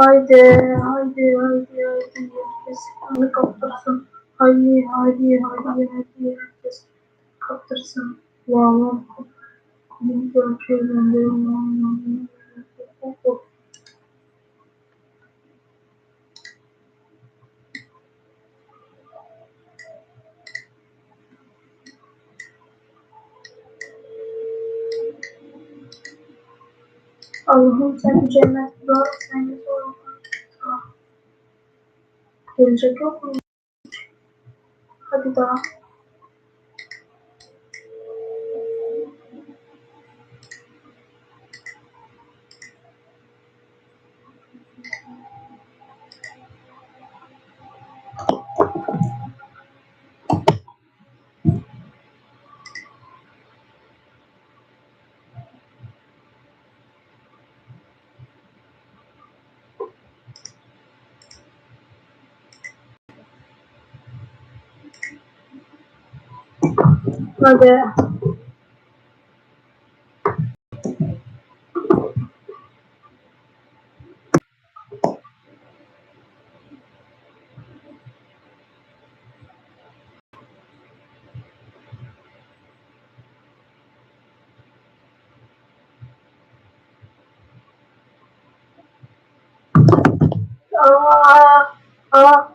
Haydi, haydi, haydi, haydi. Herkes kanı kaptırsın. Haydi, haydi, haydi, haydi. Herkes kaptırsın. Vallahi kulübü gerçeği gönderin. Allah'ım sen cennet var, sen de zor Gelecek yok mu? Hadi daha. Hadi. Aa, aa,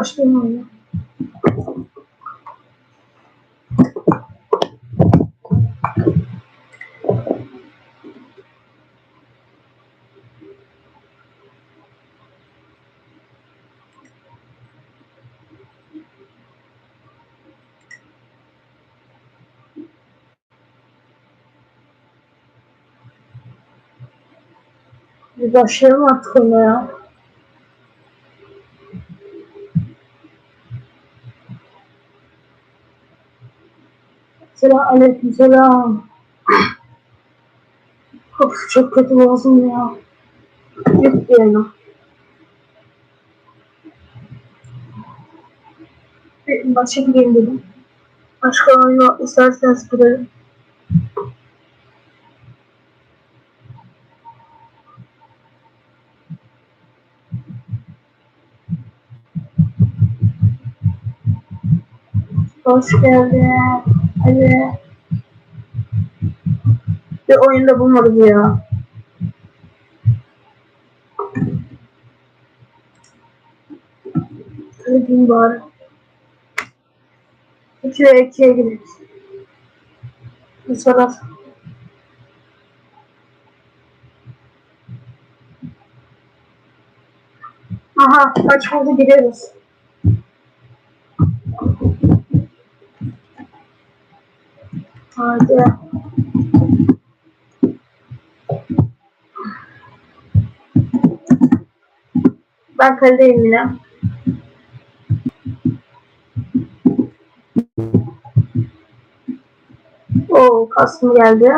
Açtım onu. Bir başlayalım artık ona ya. Selam aleyküm selam. Of çok kötü boğazım ya. Diyelim. Bir Başa gireyim dedim. Başka oyun yok. İsterseniz girelim. Hoş geldin. Hadi. Bir oyunda bulmadık ya. Bin bari. 2 ve 2'ye gidelim. Sorar. Aha, kaç oldu gidiyoruz. Hadi. Ben kaledeyim yine. Oo, Kasım geldi.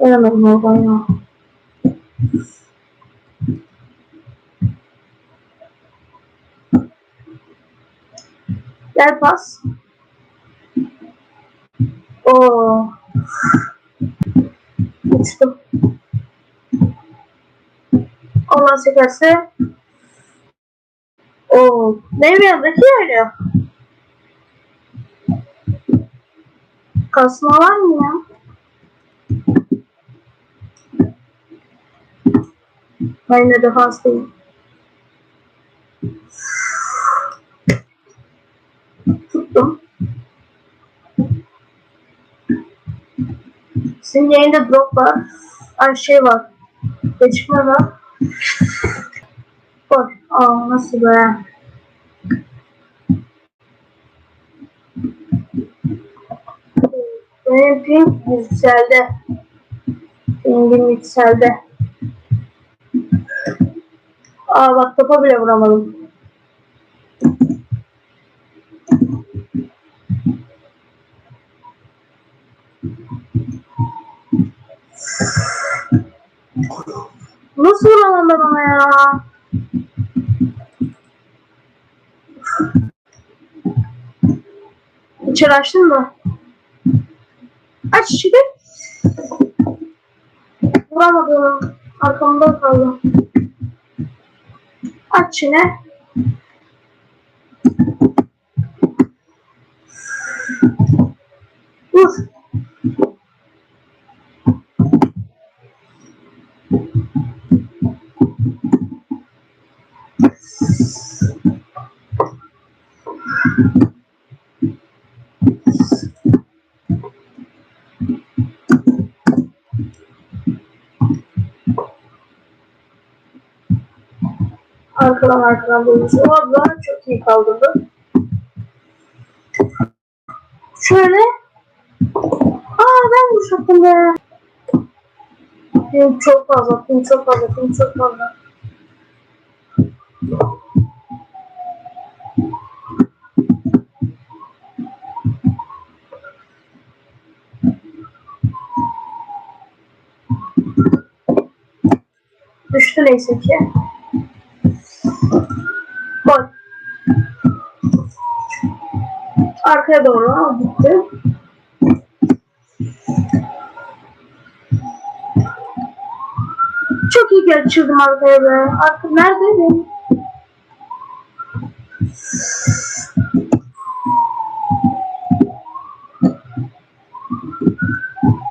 Veremedim oradan ya. Gel pas. Oo. Uçtum. Allah çekerse. Oo. Benim yanımdaki öyle. Kasma var mı ya? De defanstayım. unuttum. Senin yayında drop var. Ay şey var. Geçme var. Bak. Aa nasıl be. Benim ping yükseldi. Pingim yükseldi. Aa bak topa bile vuramadım. Vuramadım ona ya? İçeri açtın mı? Aç içeri. Vuramadım. Arkamda kaldı. Aç yine. Vur. Arkadan bulmuş. Orada çok iyi kaldırdı. Şöyle. Aa ben vuracaktım be. Ping çok fazla, ping çok fazla, ping çok fazla. Düştü neyse ki. Arkaya doğru gitti. Çok iyi geçirdim arkaya be. Arka nerede benim?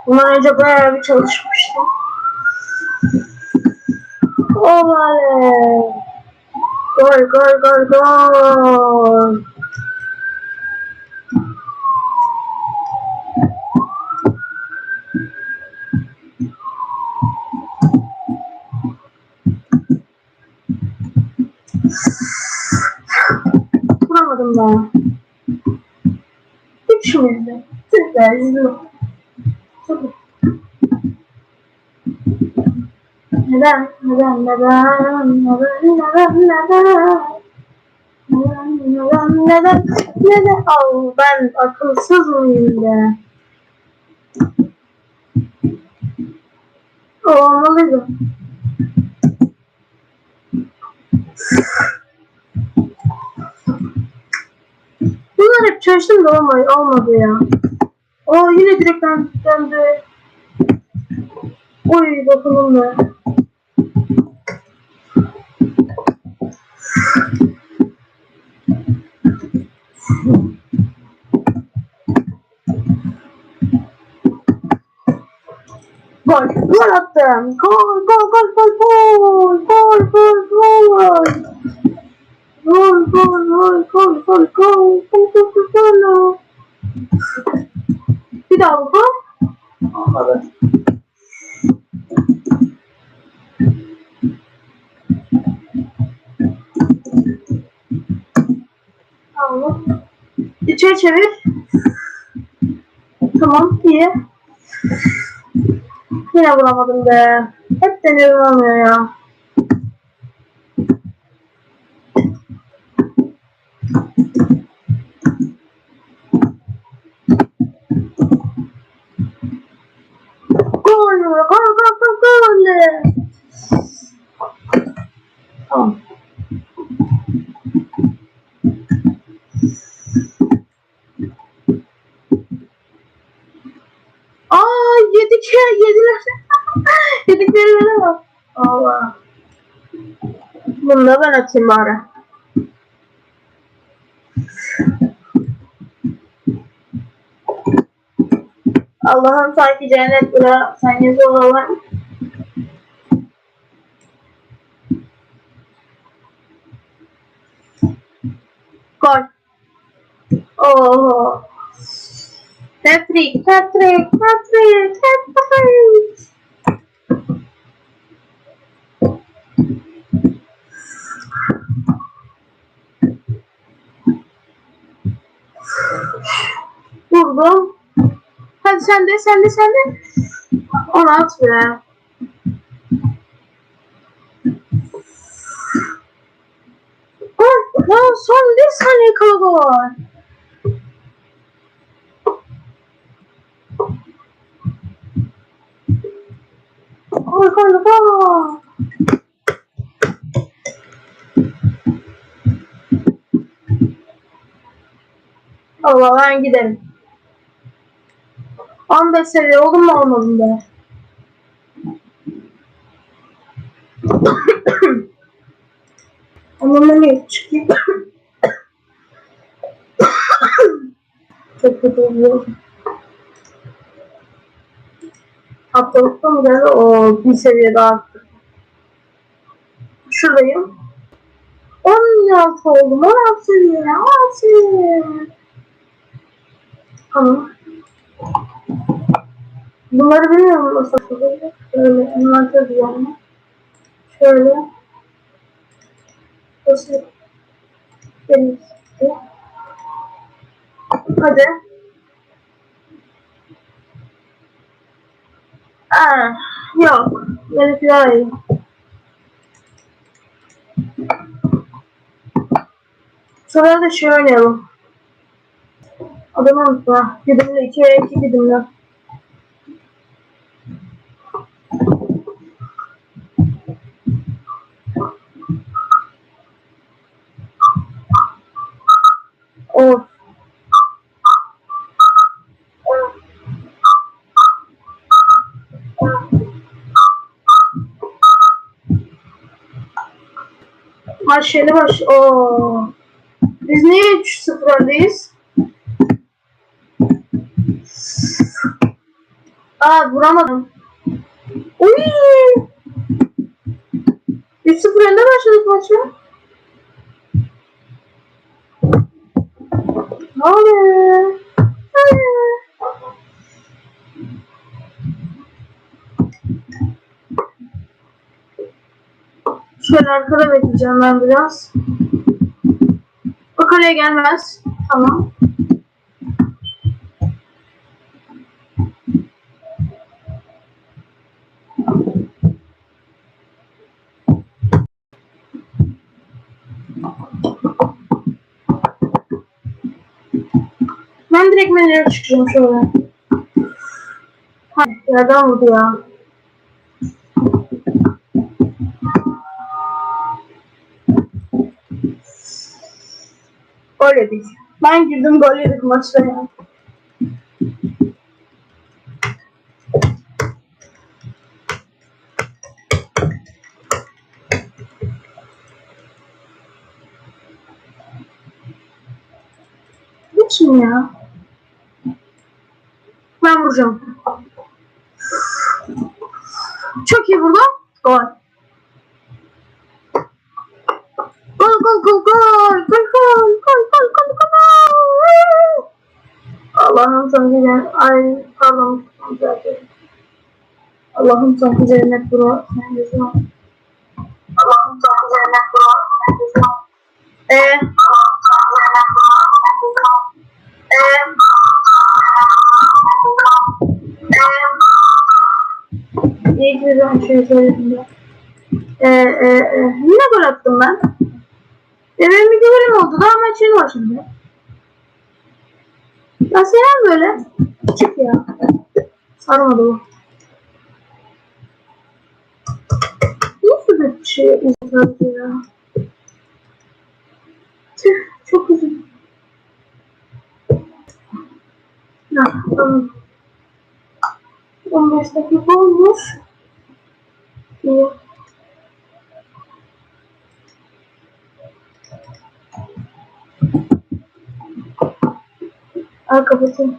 Bundan önce bayağı bir çalışmıştım. Oley! Gol gol gol gol. Ben. Üçümüzde. Süper. Süper. Neden, neden, neden, neden, neden, neden? Neden, neden, neden? Al ben akılsız mıyım? O olmalıydı. Bunlar hep çalıştım da olmadı, olmadı ya. O yine direkten döndü. Oy dokunuldu. Gol. Gol attım. Gol, gol, gol, gol, gol. Gol, gol, gol. Gol, gol, gol, gol, gol, gol. Gol, gol, gol, gol. Bir daha vur. Olmadı. Tamam. İçeri çevir. Tamam, iyi. Yine vuramadım be. Hep deniyorum ya. Gol, gol, gol, gol. Tamam. Aa yedik ya yediler. Yediklerine bak. Allah. Bunu da ben atayım bari. Allah'ın sanki cennet bile sen yazı olan. Gol. Oh. Patrick, Patrick, Patrick, Patrick. Vurdum. Hadi sen de sen de sen de. Onu at be. Ya son bir saniye kala var. Koy koy koy. Allah ben giderim. 15 seviye oldum mu olmadım be. Ama ne çıkayım. Çok kötü oluyor. Haftalıkta mı geldi? O bir seviye daha arttı. Şuradayım. 16 oldum. 16 seviye. 16 seviye. Tamam. Bunları bilmiyorum nasıl yapılıyor. Şöyle envanter yani. Şöyle. Nasıl? Deniz. Hadi. Aa, yok. Benimki daha. Sonra da şey oynayalım. Adamı unutma. Gidimle 2 ve 2 gidimle. Of. Maç yeni baş. Oo. Biz niye 3-0 öndeyiz? Aa vuramadım. Uy! 3-0 önde başladık maçı. Ne oluyor? Şöyle arkada bekleyeceğim ben biraz. O kaleye gelmez. Tamam. Ben direkt menüye çıkacağım şöyle. Hadi yerden vurdu ya. Gol yedik. Ben girdim gol yedik maçta ya. Kim ya? Vuracağım. Çok iyi vurdum. Gol. Gol gol gol gol. Gol gol gol gol gol gol. Allah'ım sanki ben ay pardon. Allah'ım sanki cennet bro. Sen gözüm. Allah'ım sanki cennet bro. Sen. Eee? Eee? Şey söyledim ya. Ee, e, e, yine gol attım ben. E benim bir golüm oldu. Daha maç yeni başladı. Ya selam böyle. Çık ya. Sarmadı bu. Nasıl bir şey insan ya? Tüh, çok üzüldüm. Ya, tamam. 15 dakika olmuş. İyi. Al kapatayım.